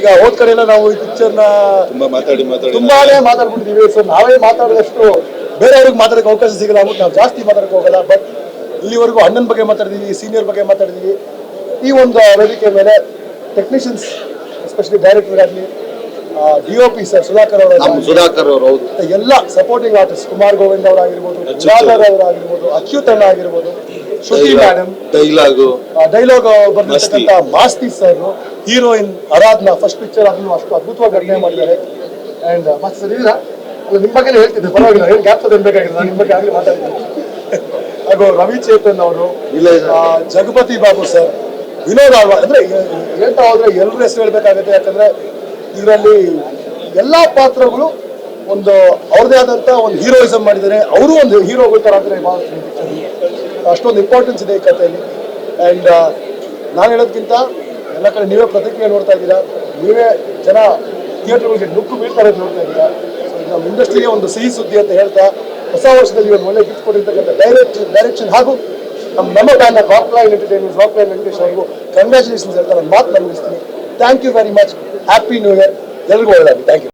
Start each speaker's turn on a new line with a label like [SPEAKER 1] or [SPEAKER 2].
[SPEAKER 1] ಈಗ ಹೋದ ಕಡೆ ಎಲ್ಲ ನಾವು ಈ ಪಿಕ್ಚರ್ನ
[SPEAKER 2] ತುಂಬಾ ಮಾತಾಡಿ ಮಾತಾಡಿ.
[SPEAKER 1] ತುಂಬಾನೇ ಮಾತಾಡ್ಬಿಟ್ಟಿದೀವಿ ಸೊ ನಾವೇ ಮಾತಾಡಿದಷ್ಟು ಬೇರೆಯವ್ರಿಗೆ ಮಾತಾಡಕ್ಕೆ ಅವಕಾಶ ಸಿಗಲ್ಲ ಅಂದ್ಬಿಟ್ಟು ನಾವು ಜಾಸ್ತಿ ಮಾತಾಡಕ್ಕೆ ಹೋಗಲ್ಲ. ಬಟ್ ಇಲ್ಲಿವರೆಗೂ ಅಣ್ಣನ ಬಗ್ಗೆ ಮಾತಾಡಿದೀವಿ ಸೀನಿಯರ್ ಬಗ್ಗೆ ಮಾತಾಡಿದೀವಿ. ಈ ಒಂದು ವೇದಿಕೆ ಮೇಲೆ ಟೆಕ್ನಿಷಿಯನ್ಸ್ ಎಸ್ಪೆಷಲಿ ಡೈರೆಕ್ಟರ್ ಆಗಲಿ D O P sir Sudhakar ಅವರ.
[SPEAKER 2] ಸುಧಾಕರ್ ಅವರು
[SPEAKER 1] ಎಲ್ಲ ಸಪೋರ್ಟಿಂಗ್ ಆರ್ಟಿಸ್ಟ್ ಕುಮಾರ್ ಗೋವಿಂದ್ ಅವರಾಗಿರ್ಬೋದು ಸುಧಾಕರ್ ಅವರಾಗಿರ್ಬೋದು ಅಚ್ಯುತ್ ಅಣ್ಣ ಆಗಿರ್ಬೋದು Shruti madam
[SPEAKER 2] dialogue.
[SPEAKER 1] Dialogue ಬರ್ದಿರ್ತಕ್ಕಂಥ Masti sir heroine Aradhana first picture ಅದನ್ನು ಅಷ್ಟು ಅದ್ಭುತವಾಗಿ ಅಭಿನಯ ಮಾಡಿದ್ದಾರೆ. ಅಂಡ್ ಮತ್ತೆ ಸರ್ ಇದೀರಾ ನಿಮ್ಮ ಬಗ್ಗೆ ಹೇಳ್ತಿದ್ದೆ ಪರವಾಗಿಲ್ಲ ಏನು ಗ್ಯಾಪ್ ಅದೇನು ಬೇಕಾಗಿಲ್ಲ ನಾನು ನಿಮ್ಮ ಬಗ್ಗೆ ಆಗಲಿ ಮಾತಾಡ್ತೀನಿ. ಹಾಗೂ ರವಿ ಚೇತನ್ ಅವರು
[SPEAKER 2] ಇಲ್ಲ ಇಲ್ಲ.
[SPEAKER 1] ಜಗಪತಿ ಬಾಬು ಸರ್ ವಿನೋದ್ ಆಳ್ವ ಅಂದ್ರೆ ಹೇಳ್ತಾ ಹೋದ್ರೆ ಎಲ್ಲರೂ ಹೆಸರು ಹೇಳ್ಬೇಕಾಗುತ್ತೆ ಯಾಕಂದ್ರೆ ಇದರಲ್ಲಿ ಎಲ್ಲ ಪಾತ್ರಗಳು ಒಂದು ಅವ್ರದೇ ಆದಂತ ಒಂದು ಹೀರೋಯಿಸಮ್ ಮಾಡಿದ್ದಾರೆ. ಅವರು ಒಂದು ಹೀರೋಗಳು ಥರ ಅಂದರೆ ಅಷ್ಟೊಂದು ಇಂಪಾರ್ಟೆನ್ಸ್ ಇದೆ ಈ ಕಥೆಯಲ್ಲಿ. ಆ್ಯಂಡ್ ನಾನು ಹೇಳೋದಕ್ಕಿಂತ ಎಲ್ಲ ಕಡೆ ನೀವೇ ಪ್ರತಿಕ್ರಿಯೆ ನೋಡ್ತಾ ಇದ್ದೀರಾ? ನೀವೇ ಜನ ಥಿಯೇಟರ್ಗಳಿಗೆ ನುಗ್ಗು ಬೀಳ್ತಾರೆ ನೋಡ್ತಾ ಇದ್ದೀರಾ? ನಮ್ಮ ಇಂಡಸ್ಟ್ರಿಗೆ ಒಂದು ಸಿಹಿ ಸುದ್ದಿ ಅಂತ ಹೇಳ್ತಾ ಹೊಸ ವರ್ಷದಲ್ಲಿ ಒಂದು ಒಳ್ಳೆ ಗಿಫ್ಟ್ ಕೊಟ್ಟಿರ್ತಕ್ಕಂಥ ಡೈರೆಕ್ಟ್ ಡೈರೆಕ್ಷನ್ ಹಾಗೂ ನಮ್ಮ ನಮ್ಮ ಬ್ಯಾನ್ rock line entertainment rock line Venkatesh congratulations ಹೇಳ್ತಾರೆ ಮಾತು ನಮಗಿಸ್ತೀನಿ thank you very much happy new year எல்லோருக்கும் தேங்க்யூ